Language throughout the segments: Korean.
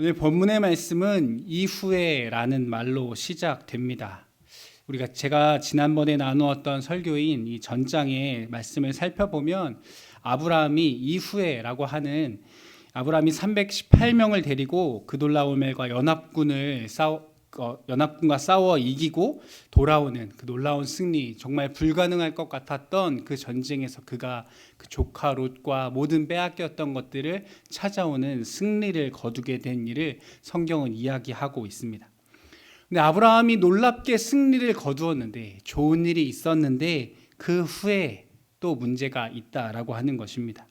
오늘 본문의 말씀은 이후에라는 말로 시작됩니다. 우리가 제가 지난번에 나누었던 설교인 이 전장의 말씀을 살펴보면 아브라함이 이후에라고 하는 아브라함이 318명을 데리고 그돌라오멜과 연합군을 싸워 어, 연합군과 싸워 이기고 돌아오는 그 놀라운 승리 정말 불가능할 것 같았던 그 전쟁에서 그가 그 조카 롯과 모든 빼앗겼던 것들을 찾아오는 승리를 거두게 된 일을 성경은 이야기하고 있습니다. 근데 아브라함이 놀랍게 승리를 거두었는데 좋은 일이 있었는데 그 후에 또 문제가 있다라고 하는 것입니다.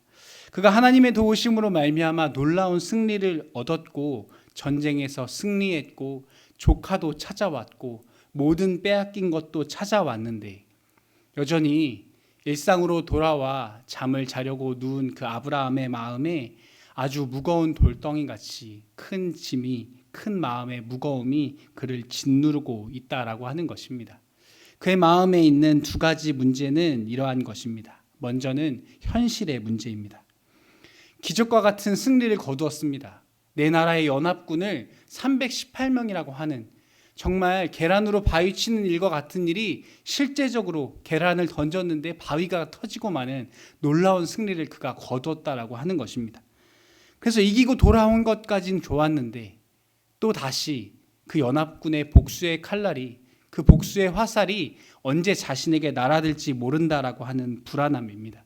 그가 하나님의 도우심으로 말미암아 놀라운 승리를 얻었고 전쟁에서 승리했고 조카도 찾아왔고 모든 빼앗긴 것도 찾아왔는데 여전히 일상으로 돌아와 잠을 자려고 누운 그 아브라함의 마음에 아주 무거운 돌덩이 같이 큰 짐이 큰 마음의 무거움이 그를 짓누르고 있다라고 하는 것입니다. 그의 마음에 있는 두 가지 문제는 이러한 것입니다. 먼저는 현실의 문제입니다. 기적과 같은 승리를 거두었습니다. 내 나라의 연합군을 318명이라고 하는 정말 계란으로 바위 치는 일과 같은 일이 실제적으로 계란을 던졌는데 바위가 터지고 마는 놀라운 승리를 그가 거두었다라고 하는 것입니다. 그래서 이기고 돌아온 것까지는 좋았는데 또 다시 그 연합군의 복수의 칼날이 그 복수의 화살이 언제 자신에게 날아들지 모른다라고 하는 불안함입니다.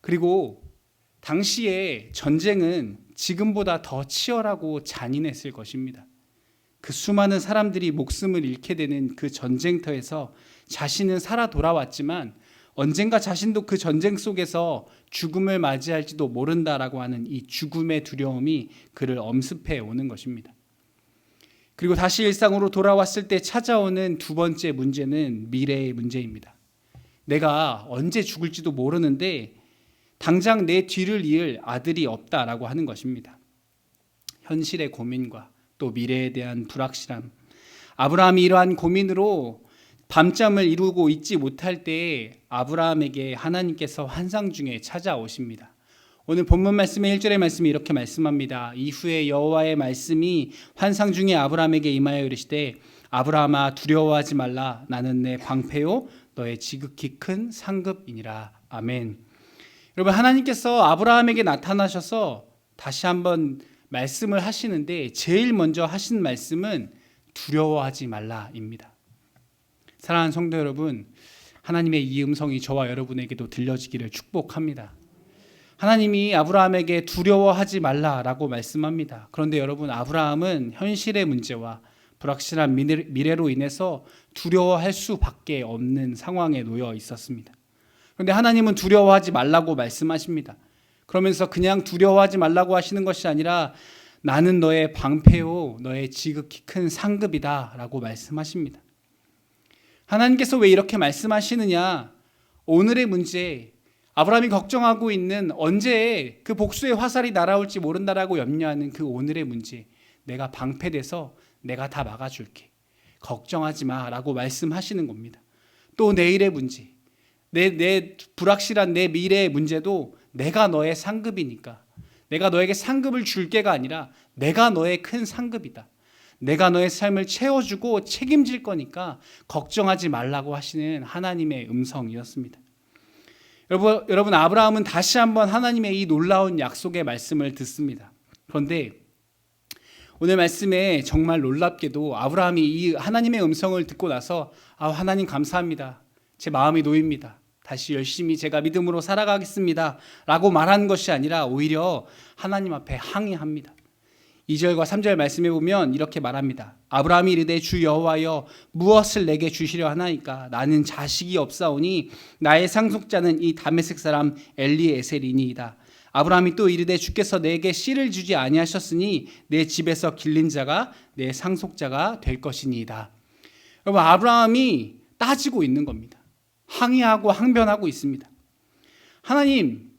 그리고 당시에 전쟁은 지금보다 더 치열하고 잔인했을 것입니다. 그 수많은 사람들이 목숨을 잃게 되는 그 전쟁터에서 자신은 살아 돌아왔지만 언젠가 자신도 그 전쟁 속에서 죽음을 맞이할지도 모른다라고 하는 이 죽음의 두려움이 그를 엄습해 오는 것입니다. 그리고 다시 일상으로 돌아왔을 때 찾아오는 두 번째 문제는 미래의 문제입니다. 내가 언제 죽을지도 모르는데 당장 내 뒤를 이을 아들이 없다라고 하는 것입니다. 현실의 고민과 또 미래에 대한 불확실함. 아브라함이 이러한 고민으로 밤잠을 이루고 있지 못할 때에 아브라함에게 하나님께서 환상 중에 찾아오십니다. 오늘 본문 말씀의 1절의 말씀이 이렇게 말씀합니다. 이후에 여호와의 말씀이 환상 중에 아브라함에게 임하여 이르시되 아브라함아 두려워하지 말라 나는 내 방패요 너의 지극히 큰 상급이니라. 아멘. 여러분 하나님께서 아브라함에게 나타나셔서 다시 한번 말씀을 하시는데 제일 먼저 하신 말씀은 두려워하지 말라입니다. 사랑하는 성도 여러분, 하나님의 이 음성이 저와 여러분에게도 들려지기를 축복합니다. 하나님이 아브라함에게 두려워하지 말라라고 말씀합니다. 그런데 여러분, 아브라함은 현실의 문제와 불확실한 미래로 인해서 두려워할 수밖에 없는 상황에 놓여 있었습니다. 그런데 하나님은 두려워하지 말라고 말씀하십니다. 그러면서 그냥 두려워하지 말라고 하시는 것이 아니라 나는 너의 방패요, 너의 지극히 큰 상급이다 라고 말씀하십니다. 하나님께서 왜 이렇게 말씀하시느냐? 오늘의 문제, 아브라함이 걱정하고 있는 언제 그 복수의 화살이 날아올지 모른다라고 염려하는 그 오늘의 문제, 내가 방패돼서 내가 다 막아줄게. 걱정하지 마 라고 말씀하시는 겁니다. 또 내일의 문제, 내, 내 불확실한 내 미래의 문제도 내가 너의 상급이니까. 내가 너에게 상급을 줄 게가 아니라 내가 너의 큰 상급이다. 내가 너의 삶을 채워주고 책임질 거니까 걱정하지 말라고 하시는 하나님의 음성이었습니다. 여러분, 여러분 아브라함은 다시 한번 하나님의 이 놀라운 약속의 말씀을 듣습니다. 그런데 오늘 말씀에 정말 놀랍게도 아브라함이 이 하나님의 음성을 듣고 나서 아 하나님 감사합니다. 제 마음이 놓입니다. 다시 열심히 제가 믿음으로 살아가겠습니다. 라고 말한 것이 아니라 오히려 하나님 앞에 항의합니다. 2절과 3절 말씀해 보면 이렇게 말합니다. 아브라함이 이르되 주 여호와여 무엇을 내게 주시려 하나이까 나는 자식이 없사오니 나의 상속자는 이 다메섹 사람 엘리에셀이니이다. 아브라함이 또 이르되 주께서 내게 씨를 주지 아니하셨으니 내 집에서 길린 자가 내 상속자가 될 것이니이다. 여러분 아브라함이 따지고 있는 겁니다. 항의하고 항변하고 있습니다. 하나님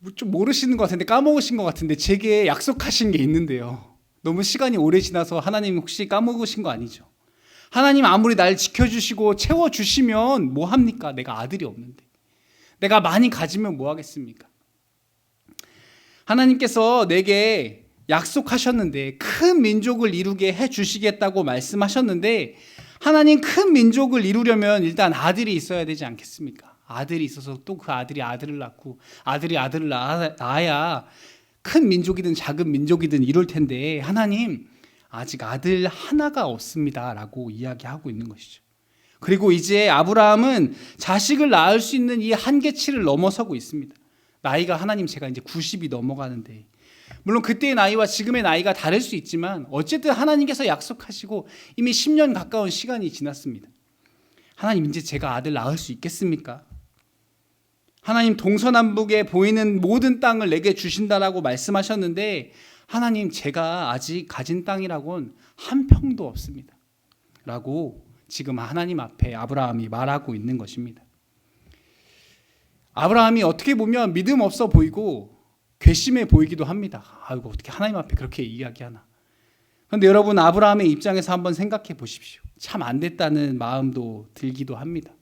뭐좀 모르시는 것 같은데 까먹으신 것 같은데 제게 약속하신 게 있는데요. 너무 시간이 오래 지나서 하나님 혹시 까먹으신 거 아니죠? 하나님 아무리 날 지켜주시고 채워주시면 뭐 합니까? 내가 아들이 없는데. 내가 많이 가지면 뭐 하겠습니까? 하나님께서 내게 약속하셨는데 큰 민족을 이루게 해 주시겠다고 말씀하셨는데 하나님 큰 민족을 이루려면 일단 아들이 있어야 되지 않겠습니까? 아들이 있어서 또 그 아들이 아들을 낳고 아들이 아들을 낳아- 낳아야 큰 민족이든 작은 민족이든 이룰 텐데 하나님 아직 아들 하나가 없습니다라고 이야기하고 있는 것이죠. 그리고 이제 아브라함은 자식을 낳을 수 있는 이 한계치를 넘어서고 있습니다. 나이가 하나님 제가 이제 90이 넘어가는데 물론 그때의 나이와 지금의 나이가 다를 수 있지만 어쨌든 하나님께서 약속하시고 이미 10년 가까운 시간이 지났습니다. 하나님 이제 제가 아들 낳을 수 있겠습니까? 하나님 동서남북에 보이는 모든 땅을 내게 주신다라고 말씀하셨는데 하나님 제가 아직 가진 땅이라곤 한 평도 없습니다. 라고 지금 하나님 앞에 아브라함이 말하고 있는 것입니다. 아브라함이 어떻게 보면 믿음 없어 보이고 괘씸해 보이기도 합니다. 아이고 어떻게 하나님 앞에 그렇게 이야기하나. 그런데 여러분 아브라함의 입장에서 한번 생각해 보십시오. 참 안 됐다는 마음도 들기도 합니다.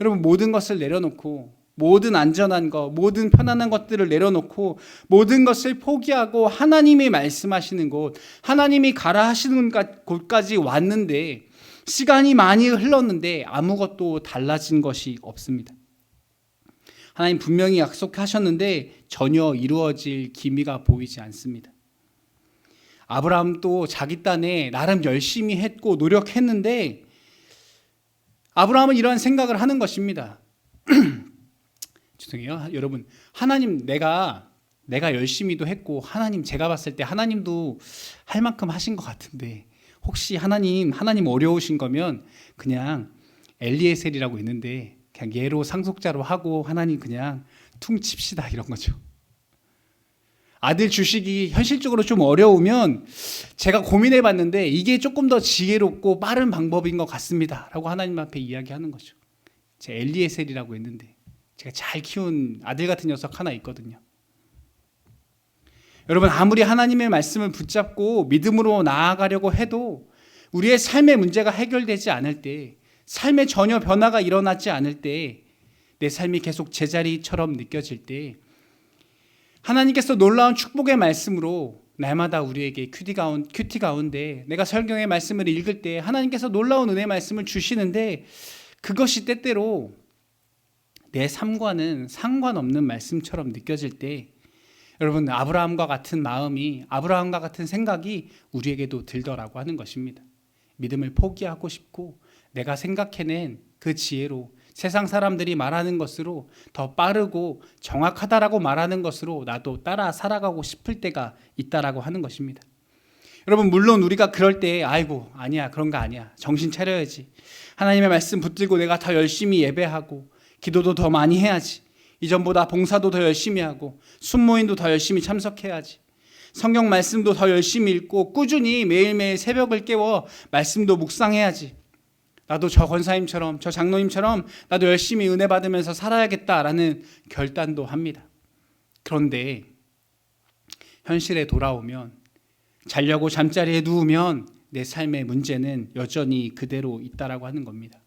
여러분 모든 것을 내려놓고 모든 안전한 것, 모든 편안한 것들을 내려놓고 모든 것을 포기하고 하나님이 말씀하시는 곳, 하나님이 가라 하시는 곳까지 왔는데 시간이 많이 흘렀는데 아무것도 달라진 것이 없습니다. 하나님 분명히 약속하셨는데 전혀 이루어질 기미가 보이지 않습니다. 아브라함도 자기 딴에 나름 열심히 했고 노력했는데 아브라함은 이러한 생각을 하는 것입니다. 죄송해요. 여러분, 하나님 내가 내가 열심히도 했고 하나님 제가 봤을 때 하나님도 할 만큼 하신 것 같은데 혹시 하나님 하나님 어려우신 거면 그냥 엘리에셀이라고 있는데 그냥 얘로 상속자로 하고 하나님 그냥 퉁칩시다 이런 거죠. 아들 주식이 현실적으로 좀 어려우면 제가 고민해 봤는데 이게 조금 더 지혜롭고 빠른 방법인 것 같습니다. 라고 하나님 앞에 이야기하는 거죠. 제 엘리에셀이라고 있는데 제가 잘 키운 아들 같은 녀석 하나 있거든요. 여러분 아무리 하나님의 말씀을 붙잡고 믿음으로 나아가려고 해도 우리의 삶의 문제가 해결되지 않을 때 삶에 전혀 변화가 일어나지 않을 때 내 삶이 계속 제자리처럼 느껴질 때 하나님께서 놀라운 축복의 말씀으로 날마다 우리에게 큐티 가운 큐티 가운데 내가 설경의 말씀을 읽을 때 하나님께서 놀라운 은혜 말씀을 주시는데 그것이 때때로 내 삶과는 상관없는 말씀처럼 느껴질 때 여러분 아브라함과 같은 마음이 아브라함과 같은 생각이 우리에게도 들더라고 하는 것입니다. 믿음을 포기하고 싶고 내가 생각해낸 그 지혜로 세상 사람들이 말하는 것으로 더 빠르고 정확하다라고 말하는 것으로 나도 따라 살아가고 싶을 때가 있다라고 하는 것입니다. 여러분 물론 우리가 그럴 때 아이고 아니야 그런 거 아니야. 정신 차려야지. 하나님의 말씀 붙들고 내가 더 열심히 예배하고 기도도 더 많이 해야지. 이전보다 봉사도 더 열심히 하고 순모인도 더 열심히 참석해야지. 성경 말씀도 더 열심히 읽고 꾸준히 매일매일 새벽을 깨워 말씀도 묵상해야지 나도 저 권사님처럼 저 장로님처럼 나도 열심히 은혜 받으면서 살아야겠다라는 결단도 합니다. 그런데 현실에 돌아오면 자려고 잠자리에 누우면 내 삶의 문제는 여전히 그대로 있다라고 하는 겁니다.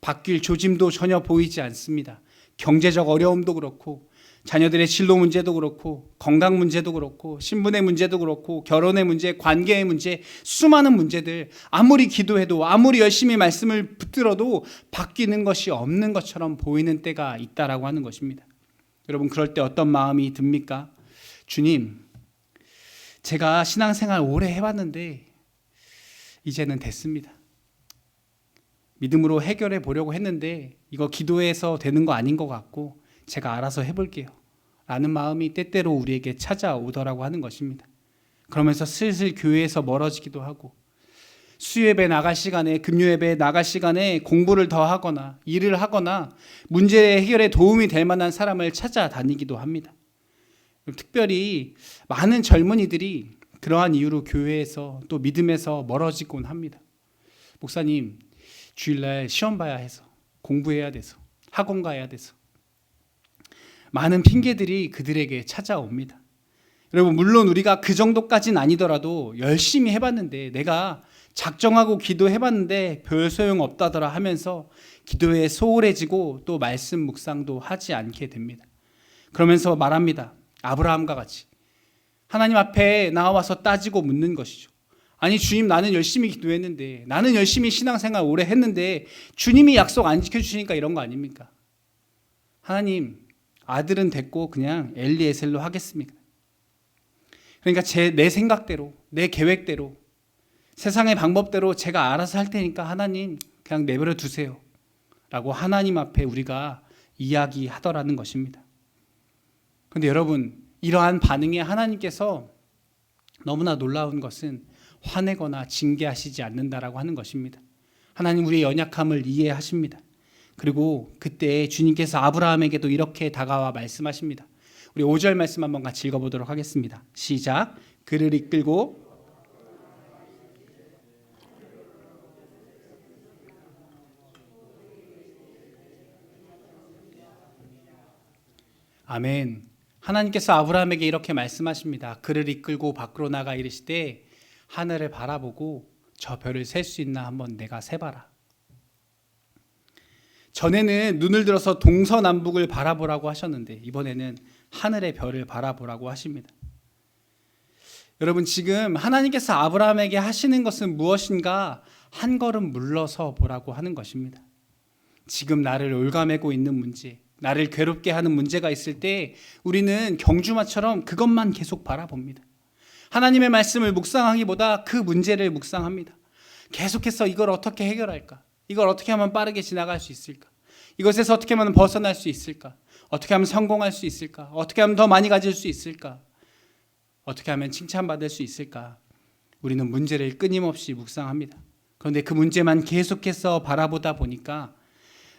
바뀔 조짐도 전혀 보이지 않습니다. 경제적 어려움도 그렇고 자녀들의 진로 문제도 그렇고 건강 문제도 그렇고 신분의 문제도 그렇고 결혼의 문제, 관계의 문제, 수많은 문제들 아무리 기도해도 아무리 열심히 말씀을 붙들어도 바뀌는 것이 없는 것처럼 보이는 때가 있다라고 하는 것입니다. 여러분 그럴 때 어떤 마음이 듭니까? 주님, 제가 신앙생활 오래 해봤는데 이제는 됐습니다. 믿음으로 해결해 보려고 했는데 이거 기도해서 되는 거 아닌 것 같고 제가 알아서 해볼게요. 라는 마음이 때때로 우리에게 찾아오더라고 하는 것입니다. 그러면서 슬슬 교회에서 멀어지기도 하고 수요예배 나갈 시간에 금요예배 나갈 시간에 공부를 더 하거나 일을 하거나 문제 해결에 도움이 될 만한 사람을 찾아다니기도 합니다. 특별히 많은 젊은이들이 그러한 이유로 교회에서 또 믿음에서 멀어지곤 합니다. 목사님 주일날 시험 봐야 해서 공부해야 돼서 학원 가야 돼서 많은 핑계들이 그들에게 찾아옵니다. 여러분 물론 우리가 그 정도까지는 아니더라도 열심히 해봤는데 내가 작정하고 기도해봤는데 별 소용 없다더라 하면서 기도에 소홀해지고 또 말씀 묵상도 하지 않게 됩니다. 그러면서 말합니다. 아브라함과 같이 하나님 앞에 나와서 따지고 묻는 것이죠. 아니 주님 나는 열심히 기도했는데 나는 열심히 신앙생활 오래 했는데 주님이 약속 안 지켜주시니까 이런 거 아닙니까? 하나님 아들은 됐고 그냥 엘리에셀로 하겠습니다. 그러니까 제 내 생각대로 내 계획대로 세상의 방법대로 제가 알아서 할 테니까 하나님 그냥 내버려 두세요. 라고 하나님 앞에 우리가 이야기하더라는 것입니다. 그런데 여러분 이러한 반응에 하나님께서 너무나 놀라운 것은 화내거나 징계하시지 않는다라고 하는 것입니다. 하나님 우리의 연약함을 이해하십니다. 그리고 그때 주님께서 아브라함에게도 이렇게 다가와 말씀하십니다. 우리 5절 말씀 한번 같이 읽어보도록 하겠습니다. 시작. 그를 이끌고 아멘. 하나님께서 아브라함에게 이렇게 말씀하십니다. 그를 이끌고 밖으로 나가 이르시되 하늘을 바라보고 저 별을 셀 수 있나 한번 내가 세봐라. 전에는 눈을 들어서 동서남북을 바라보라고 하셨는데 이번에는 하늘의 별을 바라보라고 하십니다. 여러분 지금 하나님께서 아브라함에게 하시는 것은 무엇인가 한 걸음 물러서 보라고 하는 것입니다. 지금 나를 올가매고 있는 문제, 나를 괴롭게 하는 문제가 있을 때 우리는 경주마처럼 그것만 계속 바라봅니다. 하나님의 말씀을 묵상하기보다 그 문제를 묵상합니다. 계속해서 이걸 어떻게 해결할까? 이걸 어떻게 하면 빠르게 지나갈 수 있을까? 이것에서 어떻게 하면 벗어날 수 있을까? 어떻게 하면 성공할 수 있을까? 어떻게 하면 더 많이 가질 수 있을까? 어떻게 하면 칭찬받을 수 있을까? 우리는 문제를 끊임없이 묵상합니다. 그런데 그 문제만 계속해서 바라보다 보니까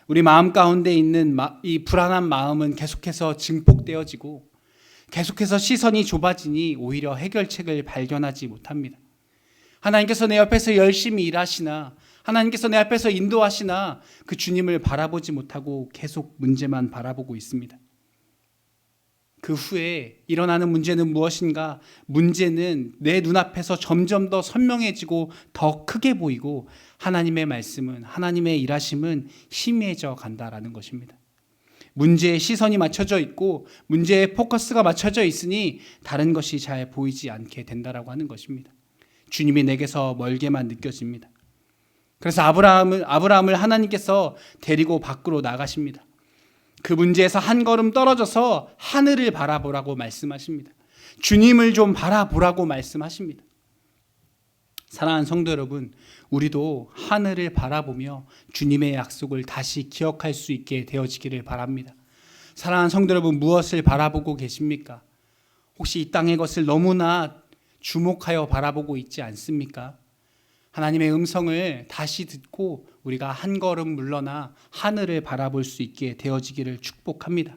우리 마음 가운데 있는 이 불안한 마음은 계속해서 증폭되어지고 계속해서 시선이 좁아지니 오히려 해결책을 발견하지 못합니다. 하나님께서 내 옆에서 열심히 일하시나 하나님께서 내 앞에서 인도하시나 그 주님을 바라보지 못하고 계속 문제만 바라보고 있습니다. 그 후에 일어나는 문제는 무엇인가? 문제는 내 눈앞에서 점점 더 선명해지고 더 크게 보이고 하나님의 말씀은 하나님의 일하심은 희미해져 간다라는 것입니다. 문제에 시선이 맞춰져 있고 문제에 포커스가 맞춰져 있으니 다른 것이 잘 보이지 않게 된다라고 하는 것입니다. 주님이 내게서 멀게만 느껴집니다. 그래서 아브라함을 아브라함을 하나님께서 데리고 밖으로 나가십니다. 그 문제에서 한 걸음 떨어져서 하늘을 바라보라고 말씀하십니다. 주님을 좀 바라보라고 말씀하십니다. 사랑하는 성도 여러분, 우리도 하늘을 바라보며 주님의 약속을 다시 기억할 수 있게 되어지기를 바랍니다. 사랑하는 성도 여러분, 무엇을 바라보고 계십니까? 혹시 이 땅의 것을 너무나 주목하여 바라보고 있지 않습니까? 하나님의 음성을 다시 듣고 우리가 한 걸음 물러나 하늘을 바라볼 수 있게 되어지기를 축복합니다.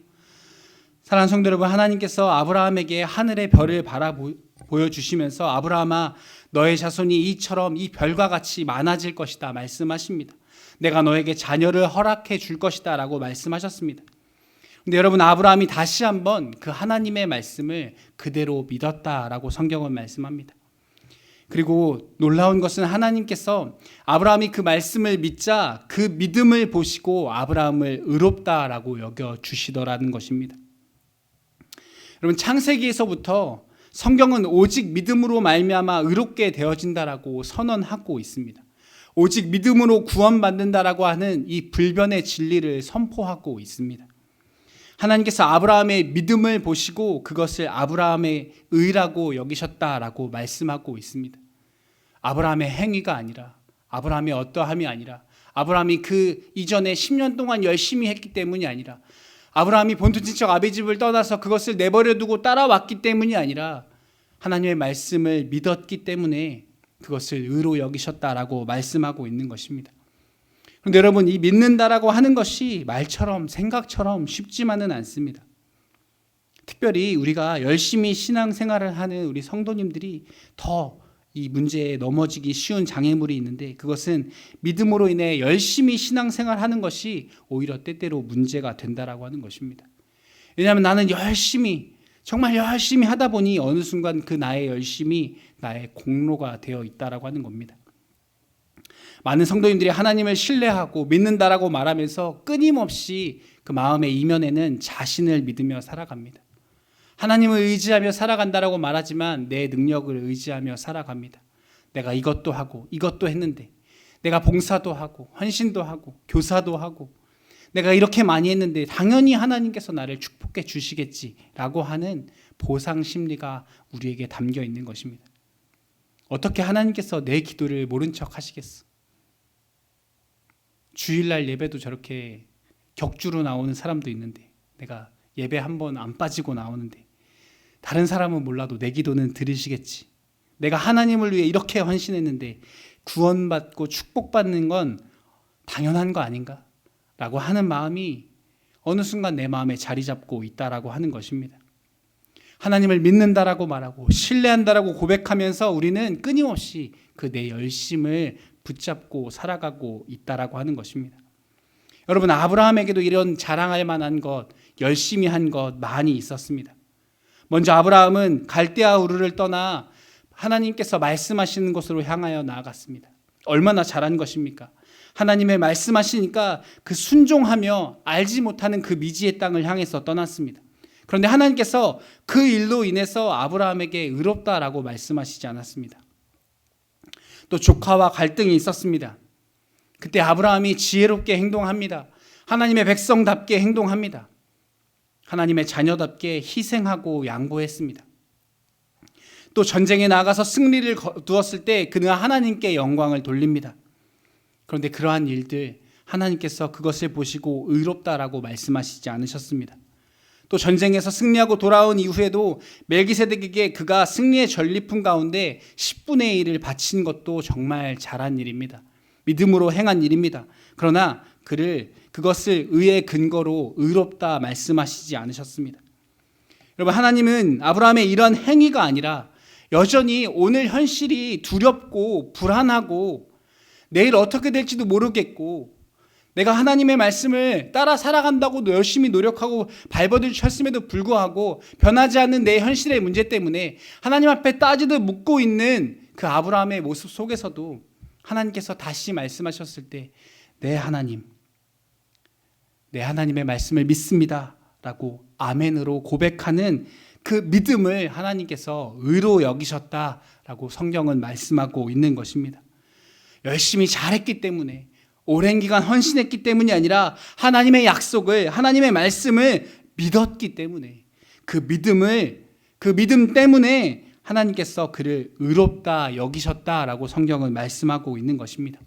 사랑하는 성도 여러분, 하나님께서 아브라함에게 하늘의 별을 바라보 보여주시면서 아브라함아 너의 자손이 이처럼 이 별과 같이 많아질 것이다 말씀하십니다. 내가 너에게 자녀를 허락해 줄 것이다라고 말씀하셨습니다. 근데 여러분 아브라함이 다시 한번 그 하나님의 말씀을 그대로 믿었다라고 성경은 말씀합니다. 그리고 놀라운 것은 하나님께서 아브라함이 그 말씀을 믿자 그 믿음을 보시고 아브라함을 의롭다라고 여겨 주시더라는 것입니다. 여러분 창세기에서부터 성경은 오직 믿음으로 말미암아 의롭게 되어진다라고 선언하고 있습니다. 오직 믿음으로 구원받는다라고 하는 이 불변의 진리를 선포하고 있습니다. 하나님께서 아브라함의 믿음을 보시고 그것을 아브라함의 의라고 여기셨다라고 말씀하고 있습니다. 아브라함의 행위가 아니라 아브라함의 어떠함이 아니라 아브라함이 그 이전에 10년 동안 열심히 했기 때문이 아니라 아브라함이 본토 친척 아비 집을 떠나서 그것을 내버려 두고 따라왔기 때문이 아니라 하나님의 말씀을 믿었기 때문에 그것을 의로 여기셨다라고 말씀하고 있는 것입니다. 그런데 여러분 이 믿는다라고 하는 것이 말처럼 생각처럼 쉽지만은 않습니다. 특별히 우리가 열심히 신앙생활을 하는 우리 성도님들이 더 이 문제에 넘어지기 쉬운 장애물이 있는데 그것은 믿음으로 인해 열심히 신앙생활하는 것이 오히려 때때로 문제가 된다라고 하는 것입니다. 왜냐하면 나는 열심히 정말 열심히 하다 보니 어느 순간 그 나의 열심이 나의 공로가 되어 있다라고 하는 겁니다. 많은 성도님들이 하나님을 신뢰하고 믿는다라고 말하면서 끊임없이 그 마음의 이면에는 자신을 믿으며 살아갑니다. 하나님을 의지하며 살아간다라고 말하지만 내 능력을 의지하며 살아갑니다. 내가 이것도 하고 이것도 했는데 내가 봉사도 하고 헌신도 하고 교사도 하고 내가 이렇게 많이 했는데 당연히 하나님께서 나를 축복해 주시겠지라고 하는 보상 심리가 우리에게 담겨 있는 것입니다. 어떻게 하나님께서 내 기도를 모른 척 하시겠어? 주일날 예배도 저렇게 격주로 나오는 사람도 있는데 내가 예배 한 번 안 빠지고 나오는데 다른 사람은 몰라도 내 기도는 들으시겠지. 내가 하나님을 위해 이렇게 헌신했는데 구원받고 축복받는 건 당연한 거 아닌가? 라고 하는 마음이 어느 순간 내 마음에 자리 잡고 있다라고 하는 것입니다. 하나님을 믿는다라고 말하고 신뢰한다라고 고백하면서 우리는 끊임없이 그 내 열심을 붙잡고 살아가고 있다라고 하는 것입니다. 여러분 아브라함에게도 이런 자랑할 만한 것, 열심히 한 것 많이 있었습니다. 먼저 아브라함은 갈대아 우르를 떠나 하나님께서 말씀하시는 곳으로 향하여 나아갔습니다. 얼마나 잘한 것입니까? 하나님의 말씀하시니까 그 순종하며 알지 못하는 그 미지의 땅을 향해서 떠났습니다. 그런데 하나님께서 그 일로 인해서 아브라함에게 의롭다라고 말씀하시지 않았습니다. 또 조카와 갈등이 있었습니다. 그때 아브라함이 지혜롭게 행동합니다. 하나님의 백성답게 행동합니다. 하나님의 자녀답게 희생하고 양보했습니다. 또 전쟁에 나가서 승리를 두었을 때 그는 하나님께 영광을 돌립니다. 그런데 그러한 일들 하나님께서 그것을 보시고 의롭다라고 말씀하시지 않으셨습니다. 또 전쟁에서 승리하고 돌아온 이후에도 멜기세덱에게 그가 승리의 전리품 가운데 10분의 1을 바친 것도 정말 잘한 일입니다. 믿음으로 행한 일입니다. 그러나 그를 그것을 의의 근거로 의롭다 말씀하시지 않으셨습니다. 여러분 하나님은 아브라함의 이런 행위가 아니라 여전히 오늘 현실이 두렵고 불안하고 내일 어떻게 될지도 모르겠고 내가 하나님의 말씀을 따라 살아간다고 열심히 노력하고 발버둥 쳤음에도 불구하고 변하지 않는 내 현실의 문제 때문에 하나님 앞에 따지듯 묻고 있는 그 아브라함의 모습 속에서도 하나님께서 다시 말씀하셨을 때내 하나님 내 하나님의 말씀을 믿습니다. 라고 아멘으로 고백하는 그 믿음을 하나님께서 의로 여기셨다라고 성경은 말씀하고 있는 것입니다. 열심히 잘했기 때문에 오랜 기간 헌신했기 때문이 아니라 하나님의 약속을 하나님의 말씀을 믿었기 때문에 그 믿음을 그 믿음 때문에 하나님께서 그를 의롭다 여기셨다라고 성경은 말씀하고 있는 것입니다.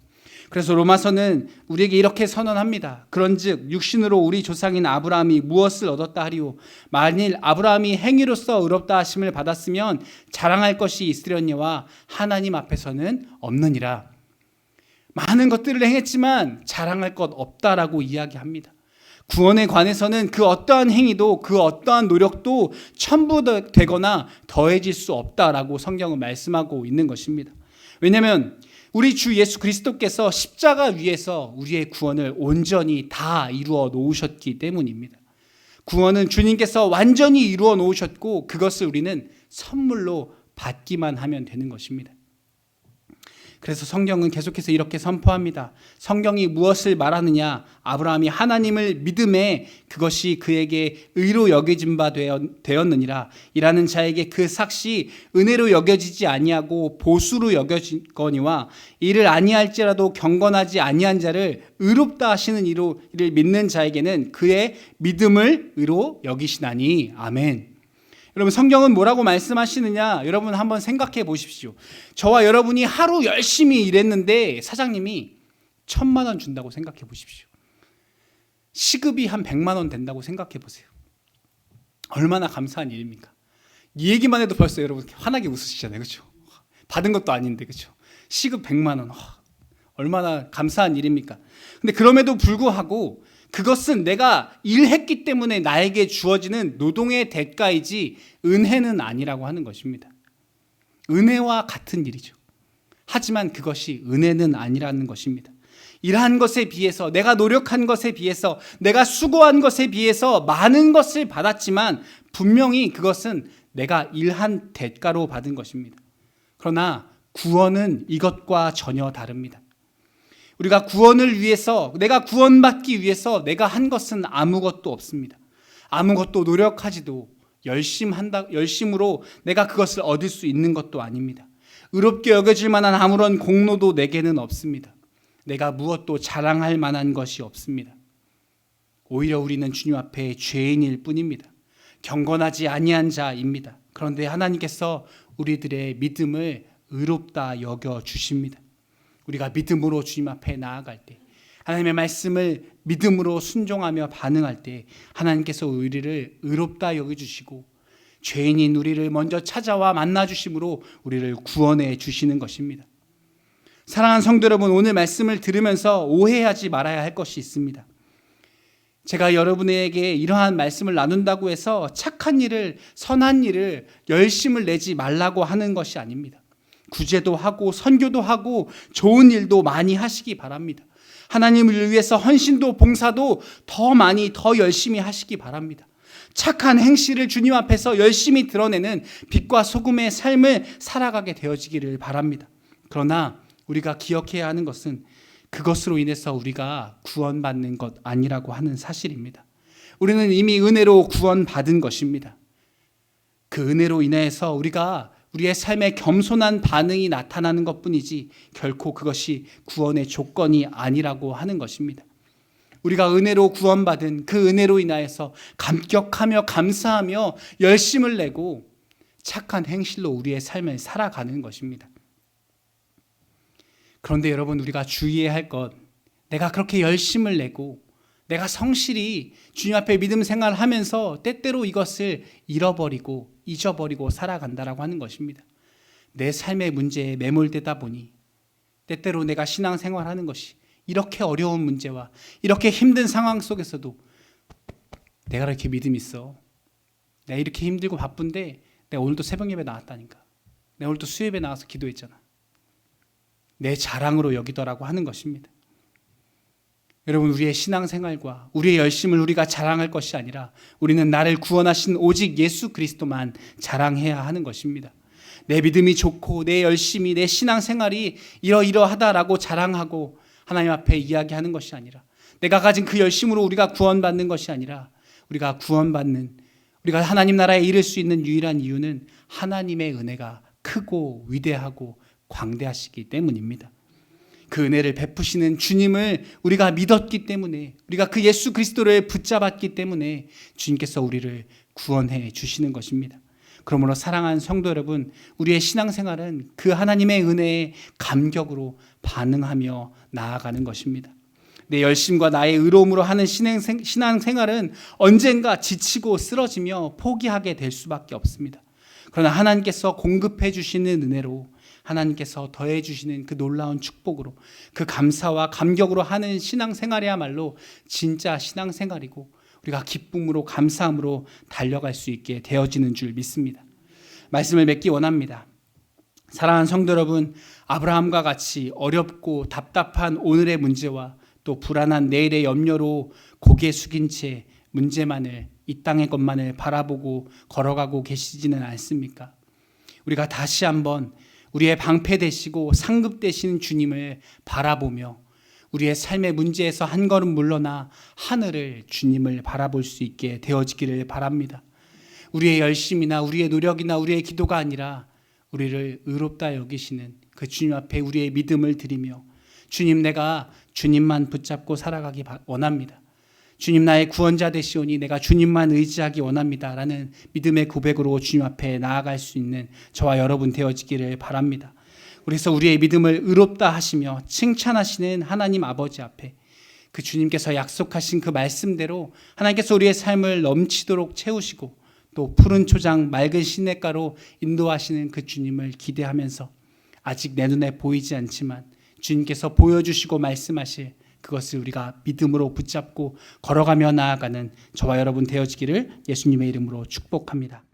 그래서 로마서는 우리에게 이렇게 선언합니다. 그런즉 육신으로 우리 조상인 아브라함이 무엇을 얻었다 하리요 만일 아브라함이 행위로서 의롭다 하심을 받았으면 자랑할 것이 있으려니와 하나님 앞에서는 없느니라. 많은 것들을 행했지만 자랑할 것 없다라고 이야기합니다. 구원에 관해서는 그 어떠한 행위도 그 어떠한 노력도 첨부되거나 더해질 수 없다라고 성경은 말씀하고 있는 것입니다. 왜냐하면 우리 주 예수 그리스도께서 십자가 위에서 우리의 구원을 온전히 다 이루어 놓으셨기 때문입니다. 구원은 주님께서 완전히 이루어 놓으셨고 그것을 우리는 선물로 받기만 하면 되는 것입니다. 그래서 성경은 계속해서 이렇게 선포합니다. 성경이 무엇을 말하느냐? 아브라함이 하나님을 믿음에 그것이 그에게 의로 여겨진 바 되었느니라. 이라는 자에게 그 삭시 은혜로 여겨지지 아니하고 보수로 여겨지거니와 이를 아니할지라도 경건하지 아니한 자를 의롭다 하시는 이로 이를 믿는 자에게는 그의 믿음을 의로 여기시나니 아멘. 여러분 성경은 뭐라고 말씀하시느냐? 여러분 한번 생각해 보십시오. 저와 여러분이 하루 열심히 일했는데 사장님이 천만 원 준다고 생각해 보십시오. 시급이 한 백만 원 된다고 생각해 보세요. 얼마나 감사한 일입니까? 이 얘기만 해도 벌써 여러분 환하게 웃으시잖아요. 그렇죠? 받은 것도 아닌데 그렇죠? 시급 백만 원. 얼마나 감사한 일입니까? 근데 그럼에도 불구하고 그것은 내가 일했기 때문에 나에게 주어지는 노동의 대가이지 은혜는 아니라고 하는 것입니다. 은혜와 같은 일이죠. 하지만 그것이 은혜는 아니라는 것입니다. 일한 것에 비해서 내가 노력한 것에 비해서 내가 수고한 것에 비해서 많은 것을 받았지만 분명히 그것은 내가 일한 대가로 받은 것입니다. 그러나 구원은 이것과 전혀 다릅니다. 우리가 구원을 위해서 내가 구원받기 위해서 내가 한 것은 아무것도 없습니다. 아무것도 노력하지도 열심한다 열심으로 내가 그것을 얻을 수 있는 것도 아닙니다. 의롭게 여겨질 만한 아무런 공로도 내게는 없습니다. 내가 무엇도 자랑할 만한 것이 없습니다. 오히려 우리는 주님 앞에 죄인일 뿐입니다. 경건하지 아니한 자입니다. 그런데 하나님께서 우리들의 믿음을 의롭다 여겨 주십니다. 우리가 믿음으로 주님 앞에 나아갈 때 하나님의 말씀을 믿음으로 순종하며 반응할 때 하나님께서 우리를 의롭다 여겨 주시고 죄인인 우리를 먼저 찾아와 만나 주심으로 우리를 구원해 주시는 것입니다. 사랑하는 성도 여러분, 오늘 말씀을 들으면서 오해하지 말아야 할 것이 있습니다. 제가 여러분에게 이러한 말씀을 나눈다고 해서 착한 일을, 선한 일을 열심을 내지 말라고 하는 것이 아닙니다. 구제도 하고, 선교도 하고, 좋은 일도 많이 하시기 바랍니다. 하나님을 위해서 헌신도 봉사도 더 많이, 더 열심히 하시기 바랍니다. 착한 행실을 주님 앞에서 열심히 드러내는 빛과 소금의 삶을 살아가게 되어지기를 바랍니다. 그러나 우리가 기억해야 하는 것은 그것으로 인해서 우리가 구원받는 것 아니라고 하는 사실입니다. 우리는 이미 은혜로 구원받은 것입니다. 그 은혜로 인해서 우리가 우리의 삶에 겸손한 반응이 나타나는 것 뿐이지 결코 그것이 구원의 조건이 아니라고 하는 것입니다. 우리가 은혜로 구원받은 그 은혜로 인하여서 감격하며 감사하며 열심을 내고 착한 행실로 우리의 삶을 살아가는 것입니다. 그런데 여러분 우리가 주의해야 할 것, 내가 그렇게 열심을 내고 내가 성실히 주님 앞에 믿음 생활을 하면서 때때로 이것을 잃어버리고 잊어버리고 살아간다라고 하는 것입니다. 내 삶의 문제에 매몰되다 보니 때때로 내가 신앙 생활하는 것이 이렇게 어려운 문제와 이렇게 힘든 상황 속에서도 내가 이렇게 믿음 있어. 내가 이렇게 힘들고 바쁜데 내가 오늘도 새벽 예배 나왔다니까. 내가 오늘도 수예배 나와서 기도했잖아. 내 자랑으로 여기더라고 하는 것입니다. 여러분 우리의 신앙생활과 우리의 열심을 우리가 자랑할 것이 아니라 우리는 나를 구원하신 오직 예수 그리스도만 자랑해야 하는 것입니다. 내 믿음이 좋고 내 열심이 내 신앙생활이 이러이러하다라고 자랑하고 하나님 앞에 이야기하는 것이 아니라 내가 가진 그 열심으로 우리가 구원받는 것이 아니라 우리가 구원받는 우리가 하나님 나라에 이를 수 있는 유일한 이유는 하나님의 은혜가 크고 위대하고 광대하시기 때문입니다. 그 은혜를 베푸시는 주님을 우리가 믿었기 때문에 우리가 그 예수 그리스도를 붙잡았기 때문에 주님께서 우리를 구원해 주시는 것입니다. 그러므로 사랑하는 성도 여러분, 우리의 신앙생활은 그 하나님의 은혜에 감격으로 반응하며 나아가는 것입니다. 내 열심과 나의 의로움으로 하는 신앙생활은 언젠가 지치고 쓰러지며 포기하게 될 수밖에 없습니다. 그러나 하나님께서 공급해 주시는 은혜로 하나님께서 더해 주시는 그 놀라운 축복으로 그 감사와 감격으로 하는 신앙생활이야말로 진짜 신앙생활이고 우리가 기쁨으로 감사함으로 달려갈 수 있게 되어지는 줄 믿습니다. 말씀을 맺기 원합니다. 사랑하는 성도 여러분, 아브라함과 같이 어렵고 답답한 오늘의 문제와 또 불안한 내일의 염려로 고개 숙인 채 문제만을 이 땅의 것만을 바라보고 걸어가고 계시지는 않습니까? 우리가 다시 한번 우리의 방패 되시고 상급 되시는 주님을 바라보며 우리의 삶의 문제에서 한 걸음 물러나 하늘을 주님을 바라볼 수 있게 되어지기를 바랍니다. 우리의 열심이나 우리의 노력이나 우리의 기도가 아니라 우리를 의롭다 여기시는 그 주님 앞에 우리의 믿음을 드리며 주님 내가 주님만 붙잡고 살아가기 원합니다. 주님 나의 구원자 되시오니 내가 주님만 의지하기 원합니다. 라는 믿음의 고백으로 주님 앞에 나아갈 수 있는 저와 여러분 되어지기를 바랍니다. 그래서 우리의 믿음을 의롭다 하시며 칭찬하시는 하나님 아버지 앞에 그 주님께서 약속하신 그 말씀대로 하나님께서 우리의 삶을 넘치도록 채우시고 또 푸른 초장 맑은 시냇가로 인도하시는 그 주님을 기대하면서 아직 내 눈에 보이지 않지만 주님께서 보여주시고 말씀하실 그것을 우리가 믿음으로 붙잡고 걸어가며 나아가는 저와 여러분 되어지기를 예수님의 이름으로 축복합니다.